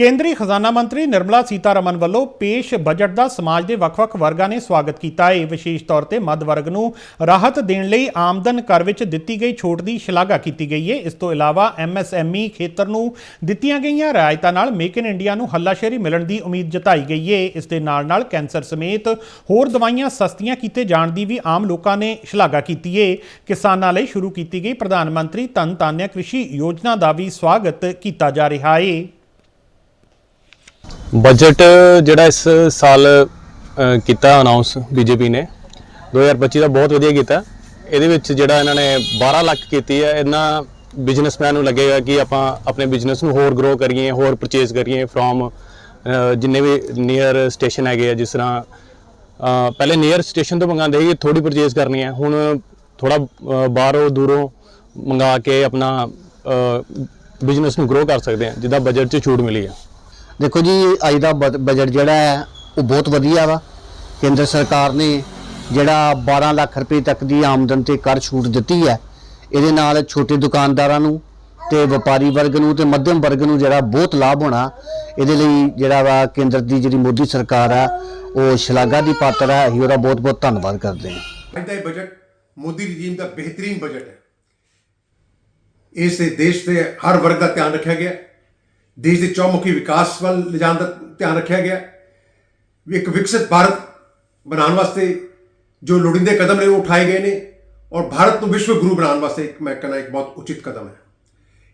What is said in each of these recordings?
ਕੇਂਦਰੀ ਖਜ਼ਾਨਾ ਮੰਤਰੀ ਨਿਰਮਲਾ ਸੀਤਾਰਮਨ ਵੱਲੋਂ ਪੇਸ਼ ਬਜਟ ਦਾ ਸਮਾਜ ਦੇ ਵੱਖ-ਵੱਖ ਵਰਗਾਂ ਨੇ ਸਵਾਗਤ ਕੀਤਾ। ਹੈ ਵਿਸ਼ੇਸ਼ ਤੌਰ ਤੇ ਮੱਧ ਵਰਗ ਨੂੰ ਰਾਹਤ ਦੇਣ ਲਈ ਆਮਦਨ ਕਰ ਵਿੱਚ ਦਿੱਤੀ ਗਈ ਛੋਟ ਦੀ ਸ਼ਲਾਘਾ ਕੀਤੀ ਗਈ ਹੈ। ਇਸ ਤੋਂ ਇਲਾਵਾ ਐਮਐਸਐਮਈ ਖੇਤਰ ਨੂੰ ਦਿੱਤੀਆਂ ਗਈਆਂ ਰਿਆਇਤਾਂ ਨਾਲ ਮੇਕ ਇਨ ਇੰਡੀਆ ਨੂੰ ਹੱਲਾਸ਼ੇਰੀ ਮਿਲਣ ਦੀ ਉਮੀਦ ਜਤਾਈ ਗਈ ਹੈ। ਇਸ ਦੇ ਨਾਲ-ਨਾਲ ਕੈਂਸਰ ਸਮੇਤ ਹੋਰ ਦਵਾਈਆਂ ਸਸਤੀਆਂ ਕੀਤੇ ਜਾਣ ਦੀ ਵੀ ਆਮ ਲੋਕਾਂ ਨੇ ਸ਼ਲਾਘਾ ਕੀਤੀ ਹੈ। ਕਿਸਾਨਾਂ ਲਈ ਸ਼ੁਰੂ ਕੀਤੀ ਗਈ ਪ੍ਰਧਾਨ ਮੰਤਰੀ ਧਨ ਧਾਨਿਆ ਕ੍ਰਿਸ਼ੀ ਯੋਜਨਾ ਦਾ ਵੀ ਸਵਾਗਤ ਕੀਤਾ ਜਾ ਰਿਹਾ ਹੈ। ਬਜਟ ਜਿਹੜਾ ਇਸ ਸਾਲ ਅ, ਕੀਤਾ ਅਨਾਉਂਸ ਬੀਜੇਪੀ ਨੇ 2025 ਦਾ ਬਹੁਤ ਵਧੀਆ ਕੀਤਾ। ਇਹਦੇ ਵਿੱਚ ਜਿਹੜਾ ਇਹਨਾਂ ਨੇ 12 ਲੱਖ ਕੀਤੀ ਹੈ ਇਹਨਾਂ ਬਿਜ਼ਨਸਮੈਨ ਨੂੰ ਲੱਗੇਗਾ ਕਿ ਆਪਾਂ ਆਪਣੇ ਬਿਜ਼ਨਸ ਨੂੰ ਹੋਰ ਗਰੋ ਕਰੀਏ ਹੋਰ ਪਰਚੇਸ ਕਰੀਏ ਫਰੋਮ ਜਿੰਨੇ ਵੀ ਨੀਅਰ ਸਟੇਸ਼ਨ ਹੈਗੇ ਆ ਜਿਸ ਤਰ੍ਹਾਂ ਪਹਿਲੇ ਨੀਅਰ ਸਟੇਸ਼ਨ ਤੋਂ ਮੰਗਾਉਂਦੇ ਸੀ ਥੋੜੀ ਪਰਚੇਸ ਕਰਨੀ ਹੈ। ਹੁਣ ਥੋੜਾ ਬਾਹਰੋਂ ਦੂਰੋਂ ਮੰਗਾ ਕੇ ਆਪਣਾ ਬਿਜ਼ਨਸ ਨੂੰ ਗਰੋ ਕਰ ਸਕਦੇ ਆ ਜਿੱਦਾਂ ਬਜਟ 'ਚ ਛੂਟ ਮਿਲੀ ਹੈ। ਦੇਖੋ ਜੀ, ਅੱਜ ਦਾ ਬਜ- ਬਜਟ ਜਿਹੜਾ ਹੈ, ਉਹ ਬਹੁਤ ਵਧੀਆ ਵਾ। ਕੇਂਦਰ ਸਰਕਾਰ ਨੇ ਜਿਹੜਾ 12 ਲੱਖ ਰੁਪਏ ਤੱਕ ਦੀ ਆਮਦਨ ਤੇ ਕਰ ਛੂਟ ਦਿੱਤੀ ਹੈ, ਇਹਦੇ ਨਾਲ ਛੋਟੇ ਦੁਕਾਨਦਾਰਾਂ ਨੂੰ ਤੇ ਵਪਾਰੀ ਵਰਗ ਨੂੰ ਤੇ ਮੱਧਮ ਵਰਗ ਨੂੰ ਜਿਹੜਾ ਬਹੁਤ ਲਾਭ ਹੋਣਾ, ਇਹਦੇ ਲਈ ਜਿਹੜਾ ਵਾ ਕੇਂਦਰ ਦੀ ਜਿਹੜੀ ਮੋਦੀ ਸਰਕਾਰ ਆ, ਉਹ ਸ਼ਲਾਘਾ ਦੀ ਪਾਤਰ ਹੈ ਅਸੀਂ ਉਹਦਾ ਬਹੁਤ ਬਹੁਤ ਧੰਨਵਾਦ ਕਰਦੇ ਹਾਂ। ਅੱਜ ਦਾ ਇਹ ਬਜਟ ਮੋਦੀ ਰਜੀਮ ਦਾ ਬਿਹਤਰੀਨ ਬਜਟ ਹੈ। ਇਸ ਦੇਸ਼ ਦੇ ਹਰ ਵਰਗ ਦਾ ਧਿਆਨ ਰੱਖਿਆ ਗਿਆ। ਦੇਸ਼ ਦੇ ਚੌਮੁਖੀ ਵਿਕਾਸ ਵੱਲ ਲਿਜਾਣ ਦਾ ਧਿਆਨ ਰੱਖਿਆ ਗਿਆ। ਵੀ ਇੱਕ ਵਿਕਸਿਤ ਭਾਰਤ ਬਣਾਉਣ ਵਾਸਤੇ ਜੋ ਲੋੜੀਂਦੇ ਕਦਮ ਨੇ ਉਹ ਉਠਾਏ ਗਏ ਨੇ ਔਰ ਭਾਰਤ ਨੂੰ ਵਿਸ਼ਵ ਗੁਰੂ ਬਣਾਉਣ ਵਾਸਤੇ ਇੱਕ ਮੈਂ ਕਹਿੰਦਾ ਇੱਕ ਬਹੁਤ ਉਚਿਤ ਕਦਮ ਹੈ।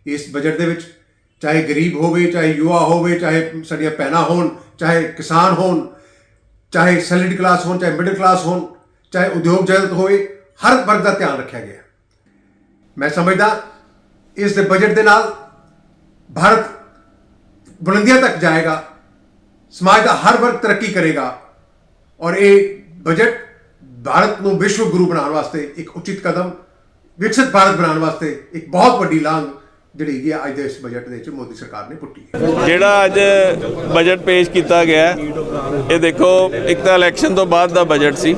ਇਸ ਬਜਟ ਦੇ ਵਿੱਚ ਚਾਹੇ ਗਰੀਬ ਹੋਵੇ, ਚਾਹੇ ਯੁਵਾ ਹੋਵੇ, ਚਾਹੇ ਸਾਡੀਆਂ ਭੈਣਾਂ ਹੋਣ, ਚਾਹੇ ਕਿਸਾਨ ਹੋਣ, ਚਾਹੇ ਸੈਲਰੀਡ ਕਲਾਸ ਹੋਣ, ਚਾਹੇ ਮਿਡਲ ਕਲਾਸ ਹੋਣ, ਚਾਹੇ ਉਦਯੋਗ ਜਗਤ ਹੋਵੇ, ਹਰ ਵਰਗ ਦਾ ਧਿਆਨ ਰੱਖਿਆ ਗਿਆ। ਮੈਂ ਸਮਝਦਾ ਇਸ ਦੇ ਬਜਟ ਦੇ ਨਾਲ ਭਾਰਤ ਬੁਲੰਦੀਆਂ ਤੱਕ ਜਾਏਗਾ ਸਮਾਜ ਦਾ ਹਰ ਵਰਗ ਤਰੱਕੀ ਕਰੇਗਾ ਔਰ ਇਹ ਬਜਟ ਭਾਰਤ ਨੂੰ ਵਿਸ਼ਵ ਗੁਰੂ ਬਣਾਉਣ ਵਾਸਤੇ ਇੱਕ ਉਚਿਤ ਕਦਮ ਵਿਕਸਿਤ ਭਾਰਤ ਬਣਾਉਣ ਵਾਸਤੇ ਇੱਕ ਬਹੁਤ ਵੱਡੀ ਲਾਂਘ ਜਿਹੜੀ ਹੈਗੀ ਅੱਜ ਦੇ ਇਸ ਬਜਟ ਦੇ ਵਿੱਚ ਮੋਦੀ ਸਰਕਾਰ ਨੇ ਪੁੱਟੀ ਜਿਹੜਾ ਅੱਜ ਬਜਟ ਪੇਸ਼ ਕੀਤਾ ਗਿਆ ਇਹ ਦੇਖੋ, ਇੱਕ ਤਾਂ ਇਲੈਕਸ਼ਨ ਤੋਂ ਬਾਅਦ ਦਾ ਬਜਟ ਸੀ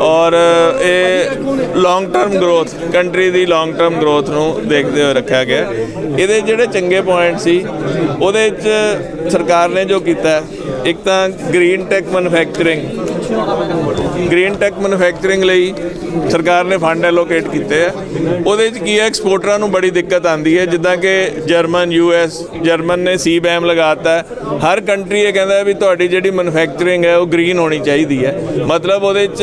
ਔਰ ਇਹ ਲੌਂਗ ਟਰਮ ਗਰੋਥ ਕੰਟਰੀ ਦੀ ਲੌਂਗ ਟਰਮ ਗਰੋਥ ਨੂੰ ਦੇਖਦੇ ਹੋਏ ਰੱਖਿਆ ਗਿਆ ਇਹਦੇ ਜਿਹੜੇ ਚੰਗੇ ਪੁਆਇੰਟ ਸੀ, ਉਹਦੇ ਵਿੱਚ ਸਰਕਾਰ ਨੇ ਜੋ ਕੀਤਾ ਇੱਕ ਤਾਂ green tech manufacturing green tech manufacturing ਲਈ ਸਰਕਾਰ ਨੇ ਫੰਡ ਐਲੋਕੇਟ ਕੀਤੇ ਆ। ਉਹਦੇ ਵਿੱਚ ਕੀ ਹੈ, ਐਕਸਪੋਰਟਰਾਂ ਨੂੰ ਬੜੀ ਦਿੱਕਤ ਆਂਦੀ ਹੈ। ਜਿੱਦਾਂ ਕਿ ਜਰਮਨ ਯੂਐਸ ਜਰਮਨ ਨੇ ਸੀ ਬੈਮ ਲਗਾਤਾ। ਹੈ ਹਰ ਕੰਟਰੀ ਇਹ ਕਹਿੰਦਾ ਵੀ ਤੁਹਾਡੀ ਜਿਹੜੀ ਮੈਨੂਫੈਕਚਰਿੰਗ ਹੈ, ਉਹ ਗ੍ਰੀਨ ਹੋਣੀ ਚਾਹੀਦੀ ਹੈ। ਮਤਲਬ ਉਹਦੇ ਵਿੱਚ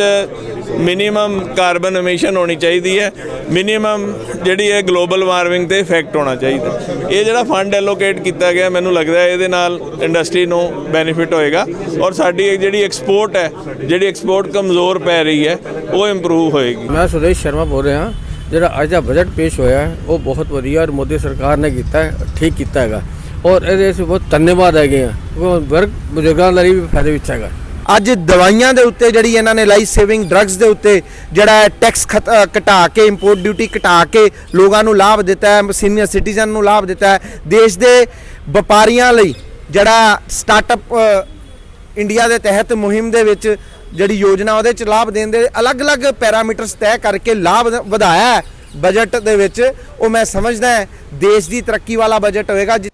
ਮਿਨੀਮਮ ਕਾਰਬਨ ਐਮਿਸ਼ਨ ਹੋਣੀ ਚਾਹੀਦੀ ਹੈ। ਮਿਨੀਮਮ ਜਿਹੜੀ ਹੈ ਗਲੋਬਲ ਵਾਰਮਿੰਗ ਤੇ ਇਫੈਕਟ ਹੋਣਾ ਚਾਹੀਦਾ। ਇਹ ਜਿਹੜਾ ਫੰਡ ਐਲੋਕੇਟ ਕੀਤਾ ਗਿਆ, ਮੈਨੂੰ ਲੱਗਦਾ ਹੈ ਇਹਦੇ ਨਾਲ ਇੰਡਸਟਰੀ ਨੂੰ ਬੈਨੀਫਿਟ ਹੋਏਗਾ। ਔਰ ਸਾਡੀ ਜਿਹੜੀ ਐਕਸਪੋਰਟ ਹੈ, ਜਿਹੜੀ ਐਕਸਪੋਰਟ ਕਮਜ਼ੋਰ ਪੈ ਰਹੀ ਹੈ, ਉਹ ਇੰਪਰੂਵ ਹੋਏਗੀ। ਮੈਂ ਸੁਰੇਸ਼ ਸ਼ਰਮਾ ਬੋਲ ਰਿਹਾ ਜਿਹੜਾ ਅੱਜ ਦਾ ਬਜਟ ਪੇਸ਼ ਹੋਇਆ ਹੈ, ਉਹ ਬਹੁਤ ਵਧੀਆ ਔਰ ਮੋਦੀ ਸਰਕਾਰ ਨੇ ਕੀਤਾ ਹੈ, ਠੀਕ ਕੀਤਾ ਹੈਗਾ। ਔਰ ਇਹਦੇ ਵਿੱਚ ਬਹੁਤ ਧੰਨਵਾਦ ਹੈਗੇ ਆ। ਵਰਗ ਬਜ਼ੁਰਗਾਂ ਲਈ ਵੀ ਫਾਇਦੇ ਵਿੱਚ ਹੈਗਾ। ਅੱਜ ਦਵਾਈਆਂ ਦੇ ਉੱਤੇ ਜਿਹੜੀ ਇਹਨਾਂ ਨੇ ਲਾਈਫ ਸੇਵਿੰਗ ਡਰੱਗਸ ਦੇ ਉੱਤੇ, ਜਿਹੜਾ ਟੈਕਸ ਘਟਾ ਕੇ ਇੰਪੋਰਟ ਡਿਊਟੀ ਘਟਾ ਕੇ ਲੋਕਾਂ ਨੂੰ ਲਾਭ ਦਿੱਤਾ ਹੈ ਸੀਨੀਅਰ ਸਿਟੀਜ਼ਨ ਨੂੰ ਲਾਭ ਦਿੱਤਾ ਹੈ। ਦੇਸ਼ ਦੇ ਵਪਾਰੀਆਂ ਲਈ ਜਿਹੜਾ ਸਟਾਰਟਅਪ ਇੰਡੀਆ ਦੇ ਤਹਿਤ ਮੁਹਿੰਮ ਦੇ ਵਿੱਚ ਜਿਹੜੀ ਯੋਜਨਾ ਉਹਦੇ ਚ ਲਾਭ ਦੇਣ ਦੇ ਅਲੱਗ-ਅਲੱਗ ਪੈਰਾਮੀਟਰਸ ਤੈਅ ਕਰਕੇ ਲਾਭ ਵਧਾਇਆ ਬਜਟ ਦੇ ਵਿੱਚ ਉਹ ਮੈਂ ਸਮਝਦਾ ਦੇਸ਼ ਦੀ ਤਰੱਕੀ ਵਾਲਾ ਬਜਟ ਹੋਵੇਗਾ ਜਿ-